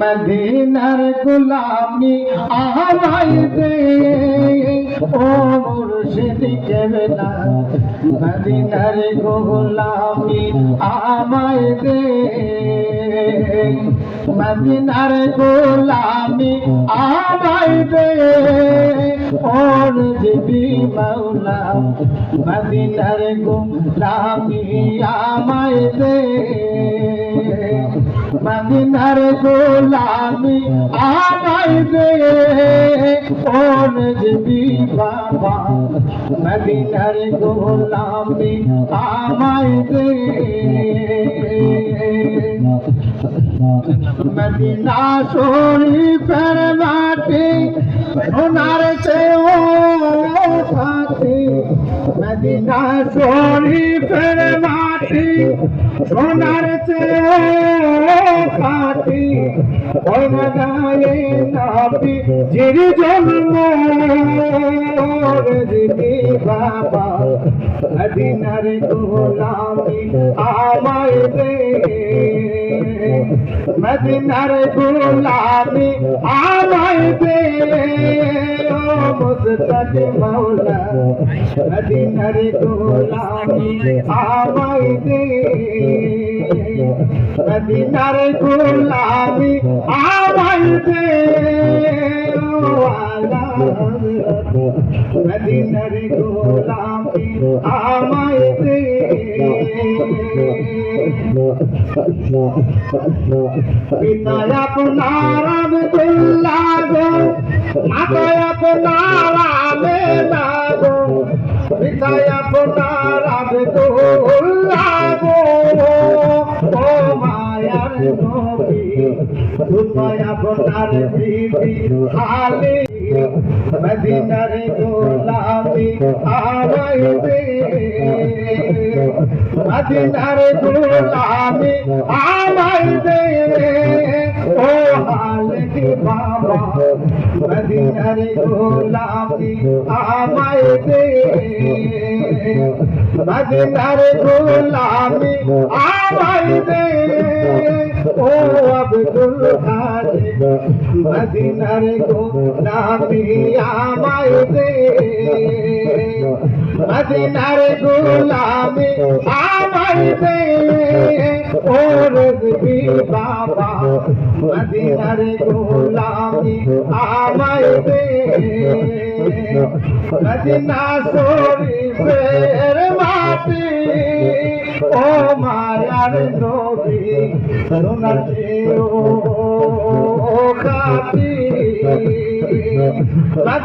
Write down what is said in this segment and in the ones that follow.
মদিনার গুলামি আমায় দে ও মুর্শিদ কেবলা, মদিনার গুলামি আমায় দে। মদিনার গুলামি আমায় দে। ওর জিবি মাওলা, মদিনার मदीनार गोलामी आवाई दे। और जी बाबा? गोलामी आवाई दे। मदीना सोनी पर बाटे से ओ खाते मदीना सोनी पर बाटे से ओ ওই মদায়ে নাবি জির জন্ম দিদি বাবা মদিনার গোলামি আমায় দে মদিনার গোলামি আমায় দে ও মুস্তাক মাওলা नदी नी हा दे नदी न भाई नदी नी हार्ला दे अप পিতায় আপনার আবদুল্লাহ। ও মায়ার নবী পিতায় আপনার বিবি খালি। মদিনার গোলামি দে মদিনার ও হালকি বাবা नी आे मदीनर गुलामी आई दे ओ अब ारी मदीनर गुलामी आई दे मदीनर गुलामी आई दे औरती बाबा मदीनर गुलामी आ न सोरी फेर माती ओ मारोबी सु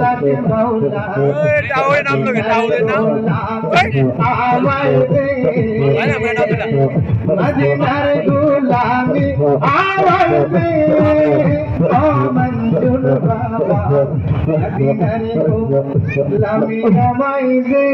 মুস্তাক মাওলা টাওয়ারের নাম লোকে, টাওয়ারের নাম। আমায় দে মদিনার গোলামি আমায় দে ও মঞ্জুর বাবা মদিনার গোলামি আমায় দে